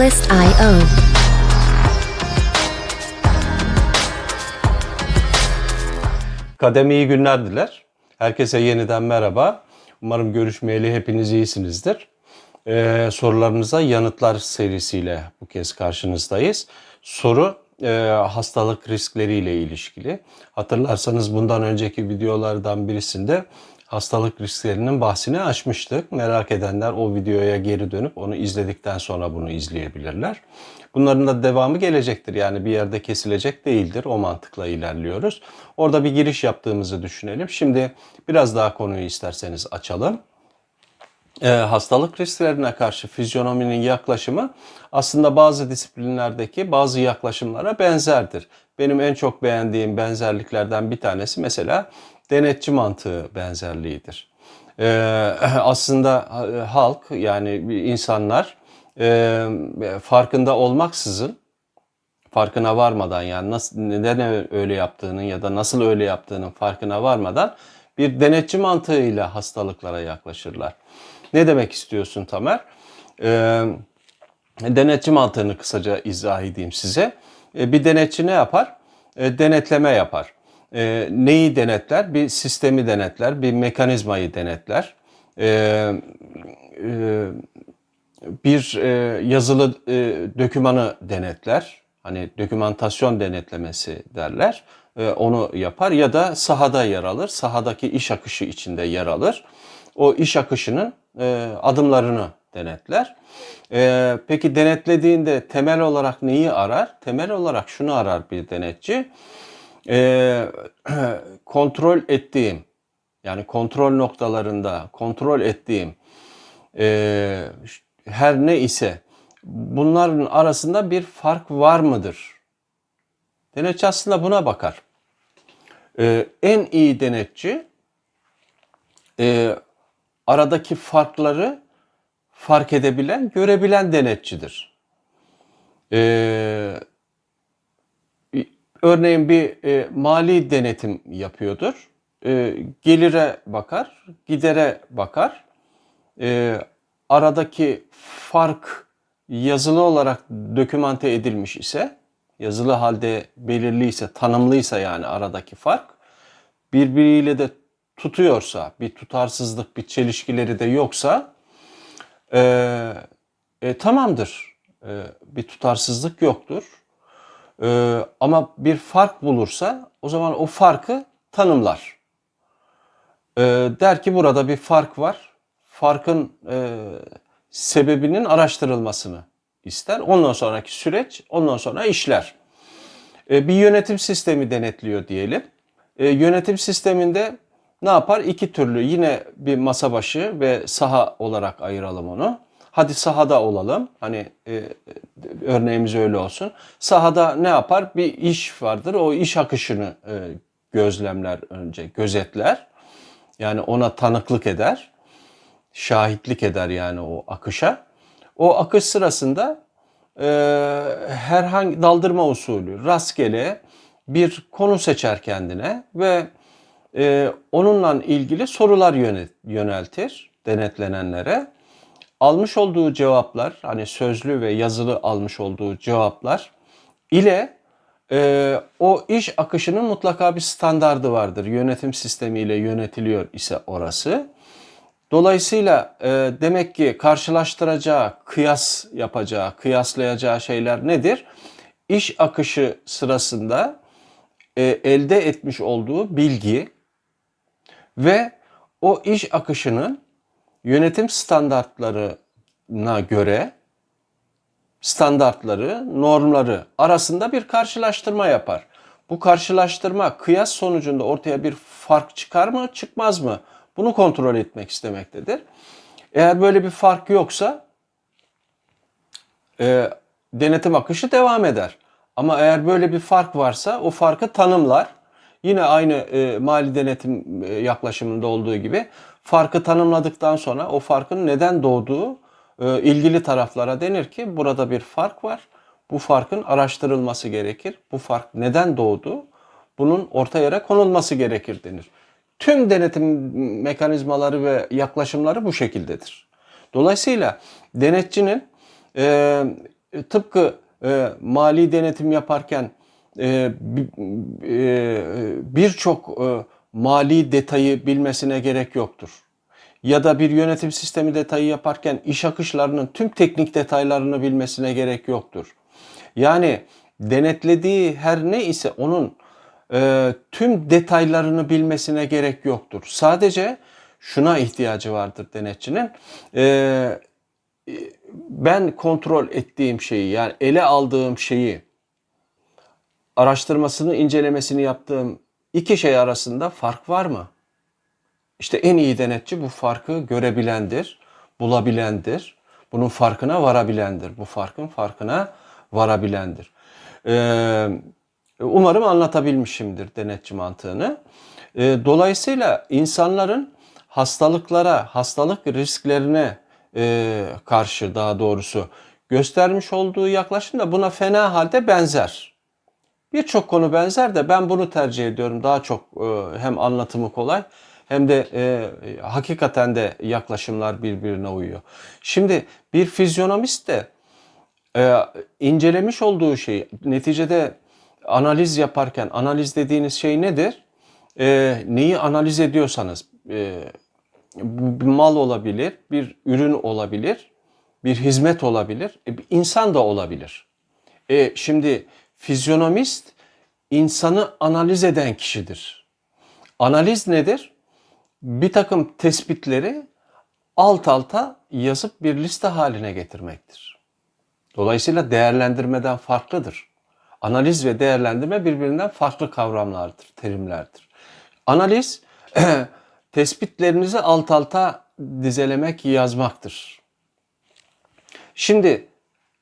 Checklist.io. Kademe iyi günler diler. Herkese yeniden merhaba. Umarım görüşmeyeli hepiniz iyisinizdir. Ee, sorularınıza yanıtlar serisiyle bu kez karşınızdayız. Soru e, hastalık riskleriyle ilişkili. Hatırlarsanız bundan önceki videolardan birisinde hastalık risklerinin bahsini açmıştık. Merak edenler o videoya geri dönüp onu izledikten sonra bunu izleyebilirler. Bunların da devamı gelecektir. Yani bir yerde kesilecek değildir. O mantıkla ilerliyoruz. Orada bir giriş yaptığımızı düşünelim. Şimdi biraz daha konuyu isterseniz açalım. Ee, hastalık risklerine karşı fizyonominin yaklaşımı aslında bazı disiplinlerdeki bazı yaklaşımlara benzerdir. Benim en çok beğendiğim benzerliklerden bir tanesi mesela denetçi mantığı benzerliğidir. Ee, aslında e, halk yani insanlar e, farkında olmaksızın farkına varmadan yani nasıl neden öyle yaptığının ya da nasıl öyle yaptığının farkına varmadan bir denetçi mantığıyla hastalıklara yaklaşırlar. Ne demek istiyorsun Tamer? Ee, denetçi mantığını kısaca izah edeyim size. Ee, bir denetçi ne yapar? Denetleme yapar. Ee, neyi denetler? Bir sistemi denetler, bir mekanizmayı denetler. Ee, e, bir e, yazılı e, dökümanı denetler. Hani dokümantasyon denetlemesi derler. E, onu yapar ya da sahada yer alır. Sahadaki iş akışı içinde yer alır. O iş akışının e, adımlarını denetler. E, peki denetlediğinde temel olarak neyi arar? Temel olarak şunu arar bir denetçi. E, kontrol ettiğim yani kontrol noktalarında kontrol ettiğim e, her ne ise bunların arasında bir fark var mıdır? Denetçi aslında buna bakar. Ee, en iyi denetçi e, aradaki farkları fark edebilen, görebilen denetçidir. Ee, örneğin bir e, mali denetim yapıyordur. E, gelire bakar, gidere bakar. E, aradaki fark yazılı olarak dokümante edilmiş ise, yazılı halde belirliyse, tanımlıysa yani aradaki fark, birbiriyle de tutuyorsa, bir tutarsızlık, bir çelişkileri de yoksa, e, e, tamamdır. E, bir tutarsızlık yoktur. E, ama bir fark bulursa, o zaman o farkı tanımlar. E, der ki burada bir fark var farkın e, sebebinin araştırılmasını ister. Ondan sonraki süreç, ondan sonra işler. E, bir yönetim sistemi denetliyor diyelim. E, yönetim sisteminde ne yapar? İki türlü yine bir masa başı ve saha olarak ayıralım onu. Hadi sahada olalım. Hani e, örneğimiz öyle olsun. Sahada ne yapar? Bir iş vardır. O iş akışını e, gözlemler önce, gözetler. Yani ona tanıklık eder şahitlik eder yani o akışa. O akış sırasında e, herhangi daldırma usulü rastgele bir konu seçer kendine ve e, onunla ilgili sorular yöneltir denetlenenlere. Almış olduğu cevaplar hani sözlü ve yazılı almış olduğu cevaplar ile e, o iş akışının mutlaka bir standardı vardır. Yönetim sistemiyle yönetiliyor ise orası. Dolayısıyla e, demek ki karşılaştıracağı, kıyas yapacağı, kıyaslayacağı şeyler nedir? İş akışı sırasında e, elde etmiş olduğu bilgi ve o iş akışının yönetim standartlarına göre standartları, normları arasında bir karşılaştırma yapar. Bu karşılaştırma kıyas sonucunda ortaya bir fark çıkar mı, çıkmaz mı? Bunu kontrol etmek istemektedir. Eğer böyle bir fark yoksa e, denetim akışı devam eder. Ama eğer böyle bir fark varsa o farkı tanımlar. Yine aynı e, mali denetim e, yaklaşımında olduğu gibi farkı tanımladıktan sonra o farkın neden doğduğu e, ilgili taraflara denir ki burada bir fark var. Bu farkın araştırılması gerekir. Bu fark neden doğdu? Bunun orta yere konulması gerekir denir. Tüm denetim mekanizmaları ve yaklaşımları bu şekildedir. Dolayısıyla denetçinin e, e, tıpkı e, mali denetim yaparken e, bi- e, birçok e, mali detayı bilmesine gerek yoktur. Ya da bir yönetim sistemi detayı yaparken iş akışlarının tüm teknik detaylarını bilmesine gerek yoktur. Yani denetlediği her ne ise onun e, tüm detaylarını bilmesine gerek yoktur. Sadece şuna ihtiyacı vardır denetçinin. E, ben kontrol ettiğim şeyi yani ele aldığım şeyi araştırmasını, incelemesini yaptığım iki şey arasında fark var mı? İşte en iyi denetçi bu farkı görebilendir, bulabilendir. Bunun farkına varabilendir. Bu farkın farkına varabilendir. Ee, umarım anlatabilmişimdir denetçi mantığını. Ee, dolayısıyla insanların hastalıklara, hastalık risklerine e, karşı daha doğrusu göstermiş olduğu yaklaşım da buna fena halde benzer. Birçok konu benzer de ben bunu tercih ediyorum. Daha çok e, hem anlatımı kolay hem de e, hakikaten de yaklaşımlar birbirine uyuyor. Şimdi bir fizyonomist de e, incelemiş olduğu şeyi neticede analiz yaparken analiz dediğiniz şey nedir? E, neyi analiz ediyorsanız e, bir mal olabilir, bir ürün olabilir, bir hizmet olabilir, e, bir insan da olabilir. E, şimdi fizyonomist insanı analiz eden kişidir. Analiz nedir? Bir takım tespitleri alt alta yazıp bir liste haline getirmektir. Dolayısıyla değerlendirmeden farklıdır. Analiz ve değerlendirme birbirinden farklı kavramlardır, terimlerdir. Analiz tespitlerinizi alt alta dizelemek, yazmaktır. Şimdi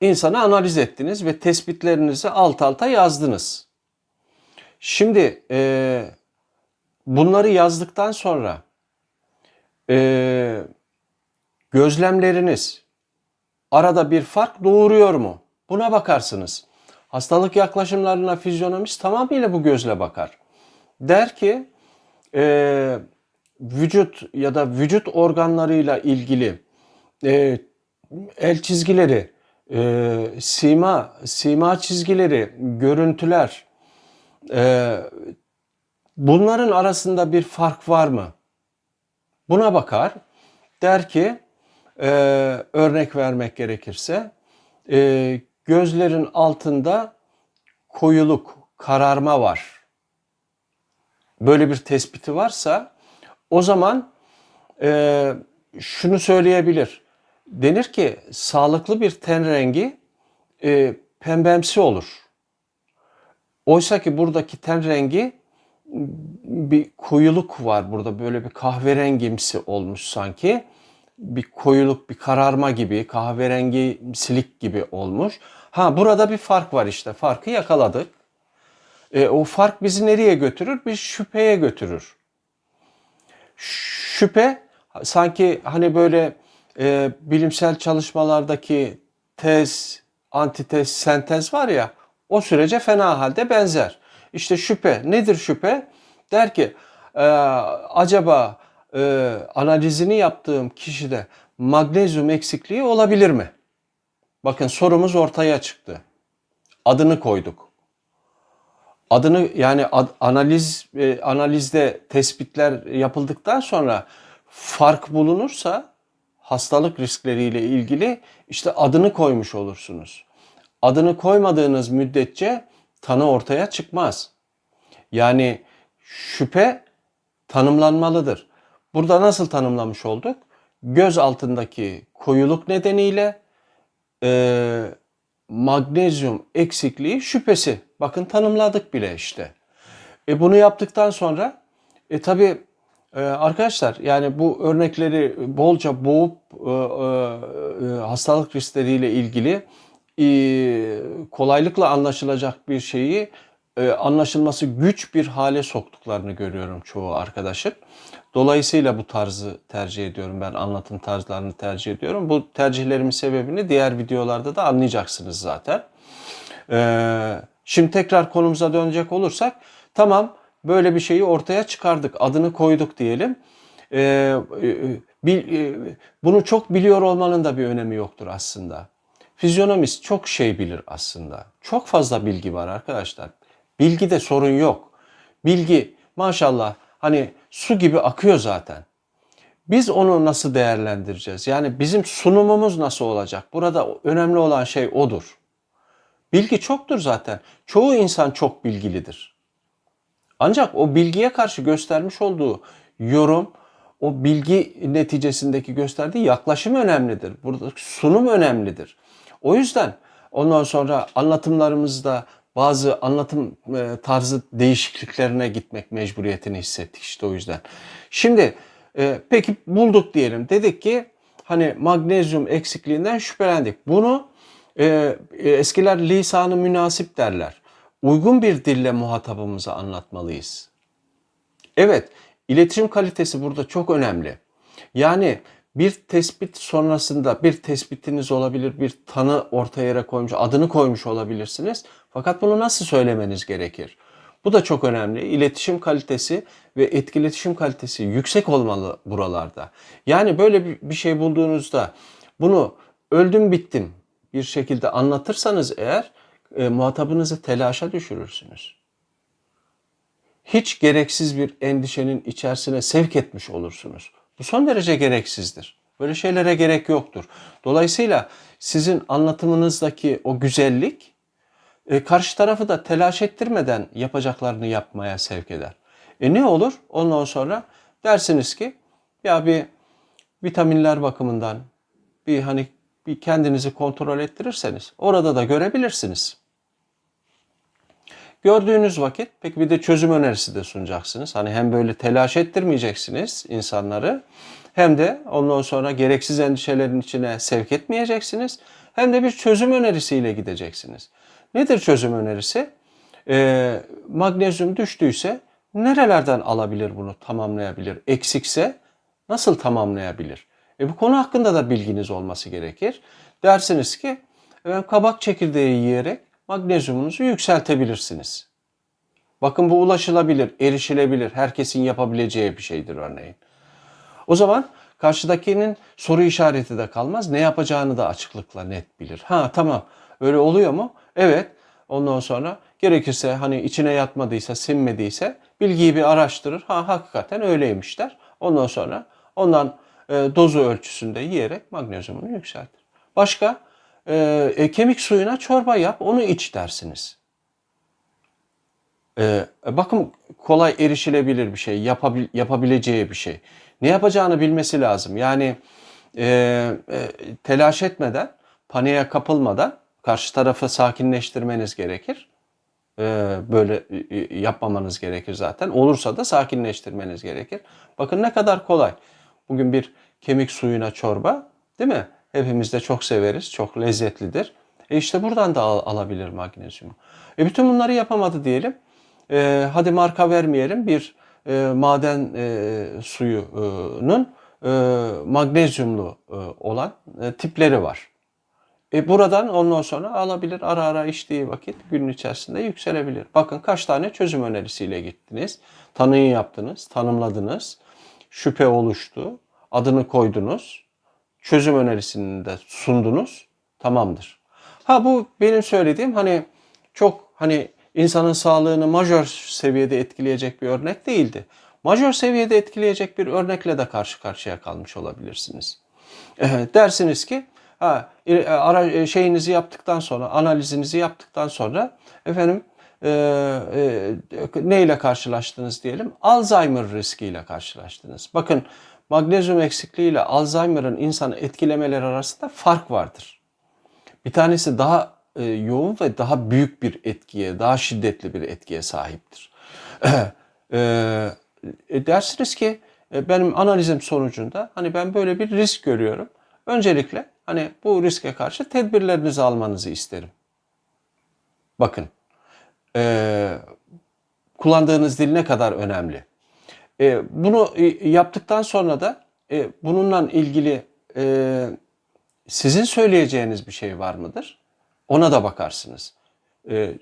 insanı analiz ettiniz ve tespitlerinizi alt alta yazdınız. Şimdi e, bunları yazdıktan sonra e, gözlemleriniz arada bir fark doğuruyor mu? Buna bakarsınız. Hastalık yaklaşımlarına fizyonomist tamamıyla bu gözle bakar. Der ki e, vücut ya da vücut organlarıyla ilgili e, el çizgileri, e, sima, sima çizgileri, görüntüler, e, bunların arasında bir fark var mı? Buna bakar. Der ki, e, örnek vermek gerekirse, e, gözlerin altında koyuluk, kararma var. Böyle bir tespiti varsa, o zaman e, şunu söyleyebilir. Denir ki sağlıklı bir ten rengi e, pembemsi olur. Oysa ki buradaki ten rengi bir koyuluk var burada böyle bir kahverengimsi olmuş sanki. Bir koyuluk, bir kararma gibi, kahverengi silik gibi olmuş. Ha burada bir fark var işte. Farkı yakaladık. E, o fark bizi nereye götürür? Bir şüpheye götürür. Şüphe sanki hani böyle e, bilimsel çalışmalardaki tez, antitez, sentez var ya o sürece fena halde benzer. İşte şüphe. Nedir şüphe? Der ki e, acaba e, analizini yaptığım kişide magnezyum eksikliği olabilir mi? Bakın sorumuz ortaya çıktı. Adını koyduk. Adını yani ad, analiz e, analizde tespitler yapıldıktan sonra fark bulunursa hastalık riskleriyle ilgili işte adını koymuş olursunuz. Adını koymadığınız müddetçe tanı ortaya çıkmaz. Yani şüphe tanımlanmalıdır. Burada nasıl tanımlamış olduk? Göz altındaki koyuluk nedeniyle e, magnezyum eksikliği şüphesi. Bakın tanımladık bile işte. E bunu yaptıktan sonra e tabi e, arkadaşlar yani bu örnekleri bolca boğup e, e, hastalık riskleriyle ilgili e, kolaylıkla anlaşılacak bir şeyi e, anlaşılması güç bir hale soktuklarını görüyorum çoğu arkadaşın. Dolayısıyla bu tarzı tercih ediyorum ben anlatım tarzlarını tercih ediyorum. Bu tercihlerimin sebebini diğer videolarda da anlayacaksınız zaten. Ee, şimdi tekrar konumuza dönecek olursak tamam böyle bir şeyi ortaya çıkardık adını koyduk diyelim. Ee, bil, e, bunu çok biliyor olmanın da bir önemi yoktur aslında. Fizyonomist çok şey bilir aslında. Çok fazla bilgi var arkadaşlar. Bilgide sorun yok. Bilgi maşallah hani su gibi akıyor zaten. Biz onu nasıl değerlendireceğiz? Yani bizim sunumumuz nasıl olacak? Burada önemli olan şey odur. Bilgi çoktur zaten. Çoğu insan çok bilgilidir. Ancak o bilgiye karşı göstermiş olduğu yorum, o bilgi neticesindeki gösterdiği yaklaşım önemlidir. Burada sunum önemlidir. O yüzden ondan sonra anlatımlarımızda bazı anlatım e, tarzı değişikliklerine gitmek mecburiyetini hissettik işte o yüzden. Şimdi e, peki bulduk diyelim. Dedik ki hani magnezyum eksikliğinden şüphelendik. Bunu e, eskiler lisanı münasip derler. Uygun bir dille muhatabımıza anlatmalıyız. Evet, iletişim kalitesi burada çok önemli. Yani bir tespit sonrasında bir tespitiniz olabilir, bir tanı ortaya yere koymuş, adını koymuş olabilirsiniz. Fakat bunu nasıl söylemeniz gerekir? Bu da çok önemli. İletişim kalitesi ve etkiletişim kalitesi yüksek olmalı buralarda. Yani böyle bir- şey bulduğunuzda bunu öldüm bittim bir şekilde anlatırsanız eğer e, muhatabınızı telaşa düşürürsünüz. Hiç gereksiz bir endişenin içerisine sevk etmiş olursunuz. Bu son derece gereksizdir. Böyle şeylere gerek yoktur. Dolayısıyla sizin anlatımınızdaki o güzellik e, karşı tarafı da telaş ettirmeden yapacaklarını yapmaya sevk eder. E ne olur? Ondan sonra dersiniz ki ya bir vitaminler bakımından bir hani bir kendinizi kontrol ettirirseniz orada da görebilirsiniz. Gördüğünüz vakit peki bir de çözüm önerisi de sunacaksınız. Hani hem böyle telaş ettirmeyeceksiniz insanları hem de ondan sonra gereksiz endişelerin içine sevk etmeyeceksiniz. Hem de bir çözüm önerisiyle gideceksiniz. Nedir çözüm önerisi? Ee, magnezyum düştüyse nerelerden alabilir bunu tamamlayabilir? Eksikse nasıl tamamlayabilir? E bu konu hakkında da bilginiz olması gerekir. Dersiniz ki ben kabak çekirdeği yiyerek magnezyumunuzu yükseltebilirsiniz. Bakın bu ulaşılabilir, erişilebilir, herkesin yapabileceği bir şeydir örneğin. O zaman karşıdakinin soru işareti de kalmaz. Ne yapacağını da açıklıkla net bilir. Ha tamam öyle oluyor mu? Evet. Ondan sonra gerekirse hani içine yatmadıysa, sinmediyse bilgiyi bir araştırır. Ha hakikaten öyleymiş der. Ondan sonra ondan dozu ölçüsünde yiyerek magnezyumunu yükseltir. Başka e, e, kemik suyuna çorba yap onu iç dersiniz. Ee, bakın kolay erişilebilir bir şey, yapabil, yapabileceği bir şey. Ne yapacağını bilmesi lazım. Yani e, e, telaş etmeden, paniğe kapılmadan karşı tarafı sakinleştirmeniz gerekir. Böyle e, yapmamanız gerekir zaten. Olursa da sakinleştirmeniz gerekir. Bakın ne kadar kolay. Bugün bir kemik suyuna çorba, değil mi? Hepimiz de çok severiz, çok lezzetlidir. E işte buradan da al- alabilir magnezyumu. E bütün bunları yapamadı diyelim. E, hadi marka vermeyelim. Bir e, maden e, suyunun e, magnezyumlu e, olan e, tipleri var. E buradan ondan sonra alabilir ara ara içtiği vakit günün içerisinde yükselebilir. Bakın kaç tane çözüm önerisiyle gittiniz. Tanıyı yaptınız, tanımladınız. Şüphe oluştu. Adını koydunuz. Çözüm önerisini de sundunuz. Tamamdır. Ha bu benim söylediğim hani çok hani insanın sağlığını majör seviyede etkileyecek bir örnek değildi. Majör seviyede etkileyecek bir örnekle de karşı karşıya kalmış olabilirsiniz. Eh, dersiniz ki ha, e, ara, e, şeyinizi yaptıktan sonra analizinizi yaptıktan sonra efendim e, e, neyle karşılaştınız diyelim Alzheimer riskiyle karşılaştınız. Bakın magnezyum eksikliği ile Alzheimer'ın insanı etkilemeleri arasında fark vardır. Bir tanesi daha e, yoğun ve daha büyük bir etkiye, daha şiddetli bir etkiye sahiptir. e, e, dersiniz ki benim analizim sonucunda hani ben böyle bir risk görüyorum. Öncelikle hani bu riske karşı tedbirlerinizi almanızı isterim. Bakın e, kullandığınız dil ne kadar önemli. E, bunu yaptıktan sonra da e, bununla ilgili e, sizin söyleyeceğiniz bir şey var mıdır? Ona da bakarsınız. E,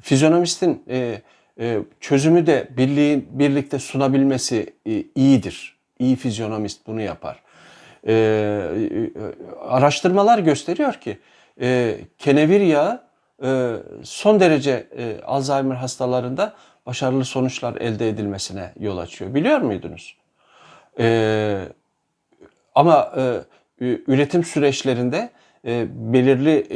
fizyonomistin e, e, çözümü de birliğin birlikte sunabilmesi e, iyidir. İyi fizyonomist bunu yapar. e, e, araştırmalar gösteriyor ki e, kenevir yağı son derece e, Alzheimer hastalarında başarılı sonuçlar elde edilmesine yol açıyor. Biliyor muydunuz? E, ama e, üretim süreçlerinde e, belirli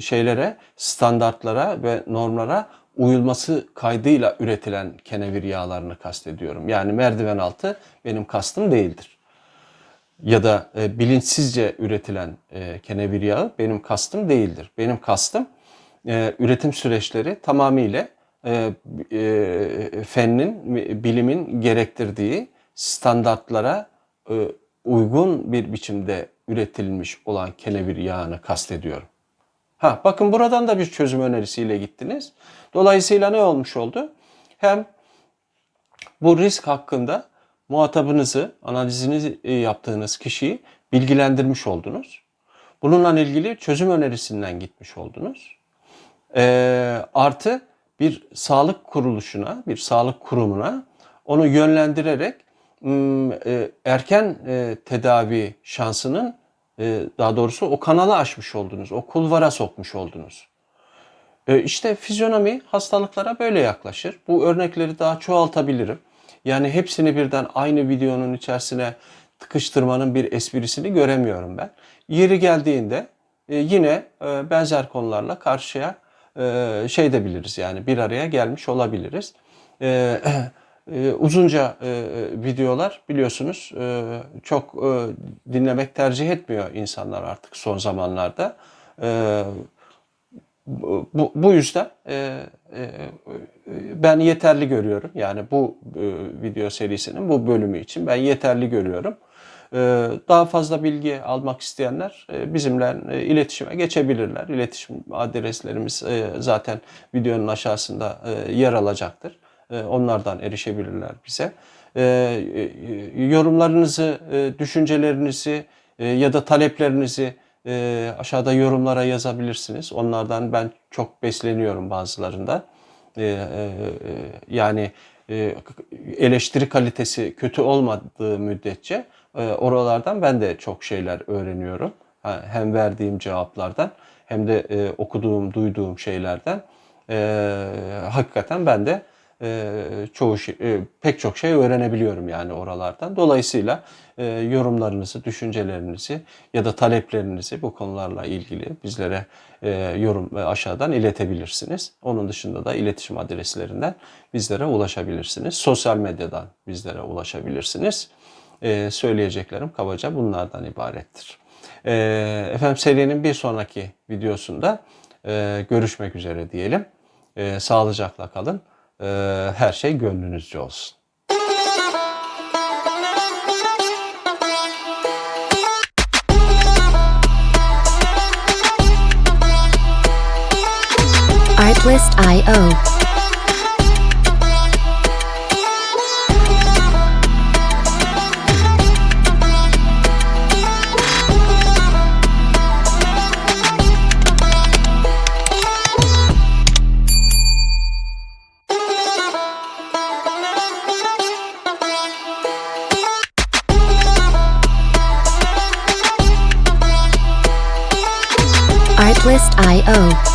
şeylere, standartlara ve normlara uyulması kaydıyla üretilen kenevir yağlarını kastediyorum. Yani merdiven altı benim kastım değildir. Ya da e, bilinçsizce üretilen e, kenevir yağı benim kastım değildir. Benim kastım e, üretim süreçleri tamamıyla e, e, fennin, bilimin gerektirdiği standartlara e, uygun bir biçimde üretilmiş olan kenevir yağını kastediyorum. Ha bakın buradan da bir çözüm önerisiyle gittiniz. Dolayısıyla ne olmuş oldu? Hem bu risk hakkında muhatabınızı, analizini e, yaptığınız kişiyi bilgilendirmiş oldunuz. Bununla ilgili çözüm önerisinden gitmiş oldunuz. Ee, artı bir sağlık kuruluşuna, bir sağlık kurumuna onu yönlendirerek e, erken e, tedavi şansının e, daha doğrusu o kanalı açmış oldunuz, o kulvara sokmuş oldunuz. E, işte fizyonomi hastalıklara böyle yaklaşır. Bu örnekleri daha çoğaltabilirim. Yani hepsini birden aynı videonun içerisine tıkıştırmanın bir esprisini göremiyorum ben. Yeri geldiğinde e, yine e, benzer konularla karşıya e, şey de biliriz yani bir araya gelmiş olabiliriz. Uzunca videolar biliyorsunuz çok dinlemek tercih etmiyor insanlar artık son zamanlarda. E, bu, bu yüzden e, e, ben yeterli görüyorum. Yani bu e, video serisinin bu bölümü için ben yeterli görüyorum. E, daha fazla bilgi almak isteyenler e, bizimle e, iletişime geçebilirler. İletişim adreslerimiz e, zaten videonun aşağısında e, yer alacaktır. E, onlardan erişebilirler bize. E, e, yorumlarınızı, e, düşüncelerinizi e, ya da taleplerinizi e, aşağıda yorumlara yazabilirsiniz. Onlardan ben çok besleniyorum bazılarında. E, e, e, yani e, eleştiri kalitesi kötü olmadığı müddetçe e, oralardan ben de çok şeyler öğreniyorum. Hem verdiğim cevaplardan hem de e, okuduğum, duyduğum şeylerden e, hakikaten ben de e, çoğu şey, e, pek çok şey öğrenebiliyorum yani oralardan. Dolayısıyla e, yorumlarınızı, düşüncelerinizi ya da taleplerinizi bu konularla ilgili bizlere e, yorum ve aşağıdan iletebilirsiniz. Onun dışında da iletişim adreslerinden bizlere ulaşabilirsiniz. Sosyal medyadan bizlere ulaşabilirsiniz. E, söyleyeceklerim kabaca bunlardan ibarettir. E, efendim serinin bir sonraki videosunda e, görüşmek üzere diyelim. E, sağlıcakla kalın. E, her şey gönlünüzce olsun. Artlist.io. Artlist.io.